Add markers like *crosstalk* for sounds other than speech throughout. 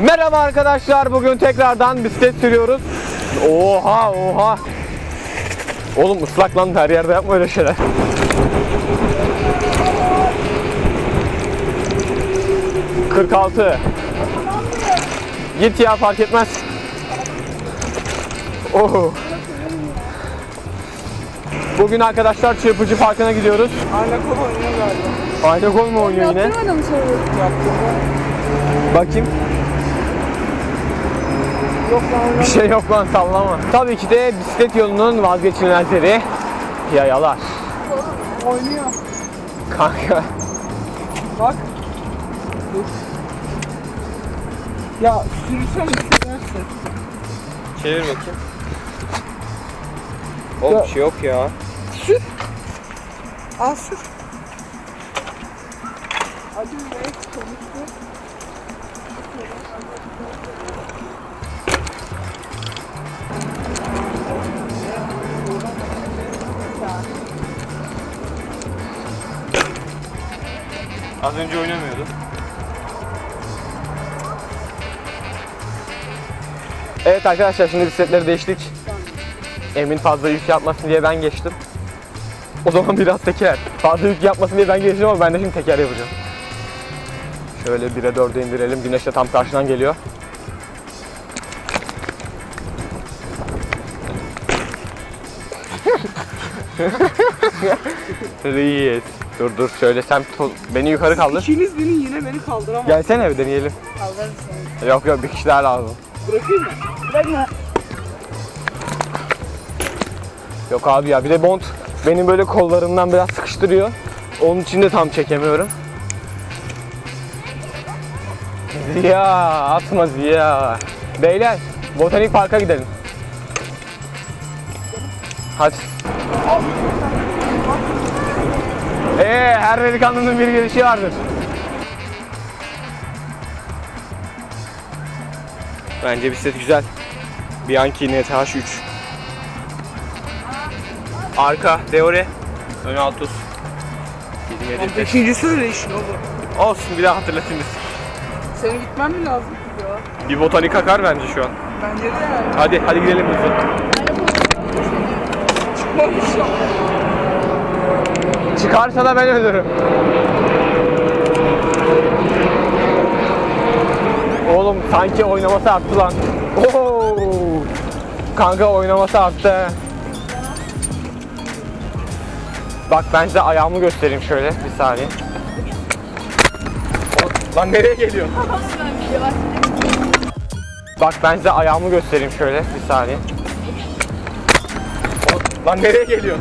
Merhaba arkadaşlar. Bugün tekrardan bisiklet sürüyoruz. Oha oha. Oğlum ıslak lan her yerde yapma öyle şeyler. Kırk altı. Git ya fark etmez. Oh. Bugün arkadaşlar Çırpıcı Parkı'na gidiyoruz. Ayna kolu oynuyor galiba. Ayna gol mu oynuyor yine? Yaptırmadım soruyu. Bakayım. Yok lan Bir şey yok lan sallama. Tabii ki de bisiklet yolunun vazgeçilmezleri yayalar. oynuyor. Kanka. Bak. Dur. Ya sürsem hissedersin. Çevir bakayım. Oğlum bir şey yok ya. Sür. Al sür. Hadi be. Konuştu. Az önce oynamıyordu. Evet arkadaşlar şimdi bisikletleri değiştik. Emin fazla yük yapmasın diye ben geçtim. O zaman *laughs* biraz teker. Fazla yük yapmasın diye ben geçtim ama ben de şimdi teker yapacağım. Şöyle 1'e 4'e indirelim. Güneş de tam karşıdan geliyor. *laughs* *laughs* Reis. Dur dur söylesem to- beni yukarı kaldır. İkiniz beni yine beni kaldıramaz. Gelsene bir deneyelim. Kaldırırım seni. Yok yok bir kişi daha lazım. Bırakayım mı? Bırakma. Yok abi ya bir de bont benim böyle kollarımdan biraz sıkıştırıyor. Onun için de tam çekemiyorum. Ziya atma Ziya. Beyler botanik parka gidelim. Hadi. Ee, her delikanlının bir gelişi vardır. Bence bisiklet güzel. Bianchi NTH3. Arka Deore. Ön Altus. 27 Beşinci söyleyişin oğlum. Olsun bir daha hatırlatayım biz. Senin gitmen mi lazım ya? Bir botanik akar bence şu an. Bence de yani. Hadi hadi gidelim hızlı. Çıkmamış ya. Çıkarsa da ben ölürüm. Oğlum sanki oynaması arttı lan. Oo! Kanka oynaması arttı. Bak ben size ayağımı göstereyim şöyle bir saniye. Lan nereye geliyor? Bak ben size ayağımı göstereyim şöyle bir saniye. Lan nereye geliyor?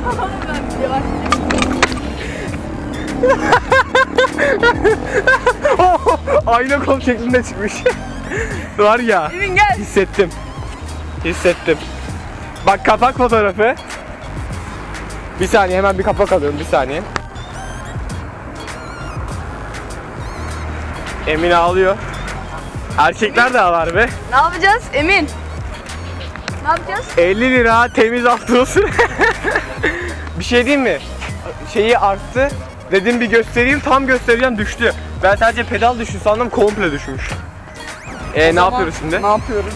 Ayna kol şeklinde çıkmış. *laughs* Var ya. Emin gel. Hissettim. Hissettim. Bak kapak fotoğrafı. Bir saniye hemen bir kapak alıyorum bir saniye. Emin ağlıyor. Erkekler de ağlar be. Ne yapacağız Emin? Ne yapacağız? 50 lira temiz altın *laughs* bir şey diyeyim mi? Şeyi arttı. Dedim bir göstereyim tam göstereceğim düştü. Ben sadece pedal düştü sandım komple düşmüş. E ne Tamam, yapıyoruz şimdi? Ne yapıyoruz?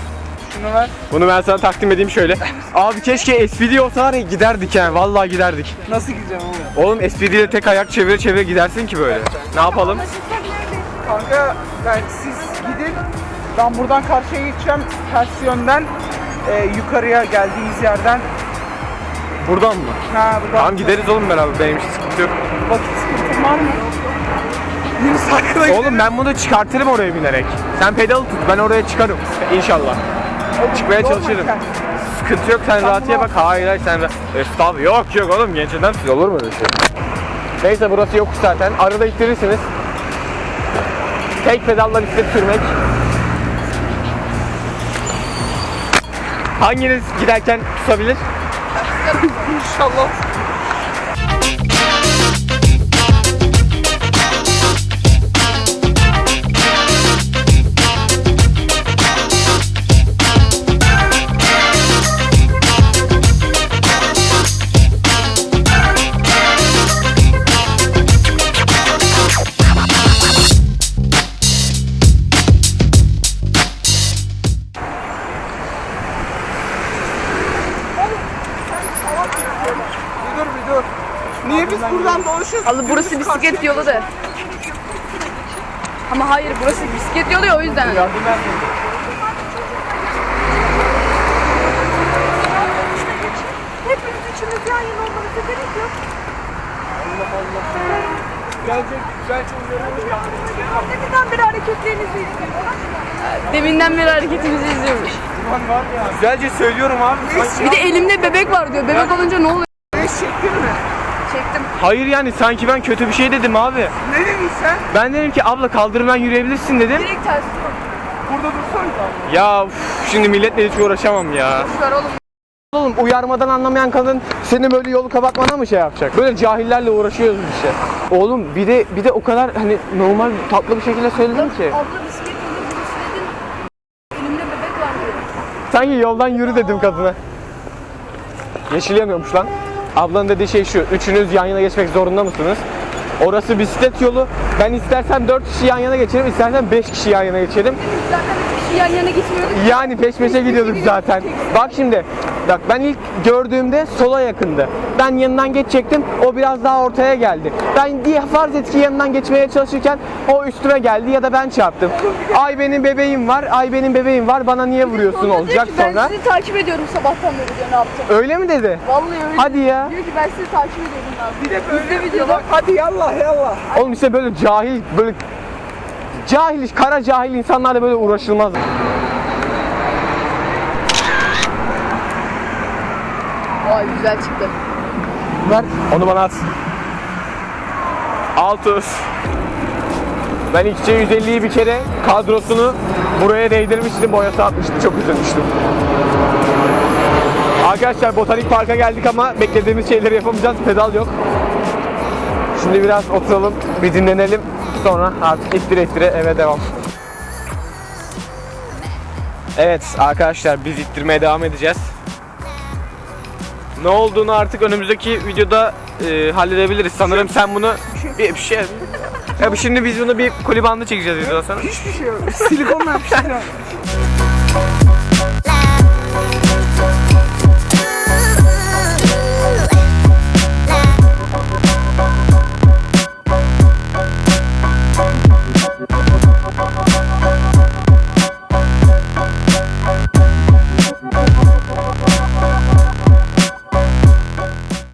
Şunu ver. Bunu ben sana takdim edeyim şöyle. *laughs* Abi keşke SPD olsa var ya giderdik yani vallahi giderdik. Nasıl gideceğim oğlum? Oğlum SPD ile tek ayak çevire çevire gidersin ki böyle. Ne yapalım? Kanka ben siz gidin. Ben buradan karşıya geçeceğim. Ters yönden e, yukarıya geldiğimiz yerden. Buradan mı? Ha buradan. Tamam gideriz oğlum beraber benim hiç sıkıntı yok. Vakit sıkıntın var mı? Yunus hakkında Oğlum ben bunu çıkartırım oraya binerek. Sen pedal tut ben oraya çıkarım inşallah. çıkmaya çalışırım. Sıkıntı yok sen Sen rahat ye bunu- bak. Hayır hayır sen. Estağfurullah yok yok oğlum genç adamsın olur mu öyle şey? Neyse burası yokuş zaten. Arada ittirirsiniz. Tek pedalla bisiklet sürmek. Hanginiz giderken tutabilir? *laughs* İnşallah. Abi burası bisiklet yolu da. Ama hayır burası bisiklet yolu ya o yüzden. Hepimiz üçümüz yan yana olmanıza gerek yok. Gelecek güzel çocuklarımız Neden beri hareketlerinizi izliyorum? Deminden beri hareketimizi izliyormuş. var ya. Güzelce söylüyorum abi. Bir de elimde bebek var diyor. Bebek olunca ne oluyor? Beş çektin mi? Hayır yani sanki ben kötü bir şey dedim abi. Ne dedin sen? Ben dedim ki abla kaldırımdan yürüyebilirsin dedim. Direkt ters Burada dursan. Ya uf, şimdi milletle hiç uğraşamam ya. Ver oğlum. Oğlum uyarmadan anlamayan kadın seni böyle yolu kapatmana mı şey yapacak? Böyle cahillerle uğraşıyoruz işte. Oğlum bir de bir de o kadar hani normal tatlı bir şekilde söyledim ki. Abla bisiklet burası dedin. Elimde bebek var diyor. Sanki yoldan yürü dedim kadına. Yeşil yanıyormuş lan. Ablanın dediği şey şu. Üçünüz yan yana geçmek zorunda mısınız? Orası bisiklet yolu. Ben istersen 4 kişi yan yana geçerim, istersen 5 kişi yan yana geçerim. Zaten üç kişi yan yana gitmiyorduk. Yani peş peşe gidiyorduk zaten. Bak şimdi. Bak ben ilk gördüğümde sola yakındı. Ben yanından geçecektim. O biraz daha ortaya geldi. Ben diye farz et ki yanından geçmeye çalışırken o üstüme geldi ya da ben çarptım. Ay benim bebeğim var. Ay benim bebeğim var. Bana niye vuruyorsun Sonra olacak diyor ki, Ben sonra. sizi takip ediyorum sabahtan beri diyor ne yaptın? Öyle mi dedi? Vallahi öyle. Hadi ya. Diyor ki ben sizi takip ediyorum ne yaptın? Bir de böyle İzle yapıyor videoda. bak. Hadi yallah yallah. Oğlum işte böyle cahil böyle cahil, kara cahil insanlarla böyle uğraşılmaz. Vay güzel çıktı. Ver. Onu bana at. Altus. Ben XC 150'yi bir kere kadrosunu buraya değdirmiştim, boyası atmıştım. Çok üzülmüştüm. Arkadaşlar botanik parka geldik ama beklediğimiz şeyleri yapamayacağız. Pedal yok. Şimdi biraz oturalım, bir dinlenelim. Sonra artık ittire ittire eve devam. Evet arkadaşlar biz ittirmeye devam edeceğiz. Ne olduğunu artık önümüzdeki videoda e, halledebiliriz. Sanırım sen bunu bir, bir şey... *laughs* Ya şimdi biz bunu bir koli bandı çekeceğiz videodan sonra. Hiçbir şey yok. Silikonla *laughs* yapıştırıyorum.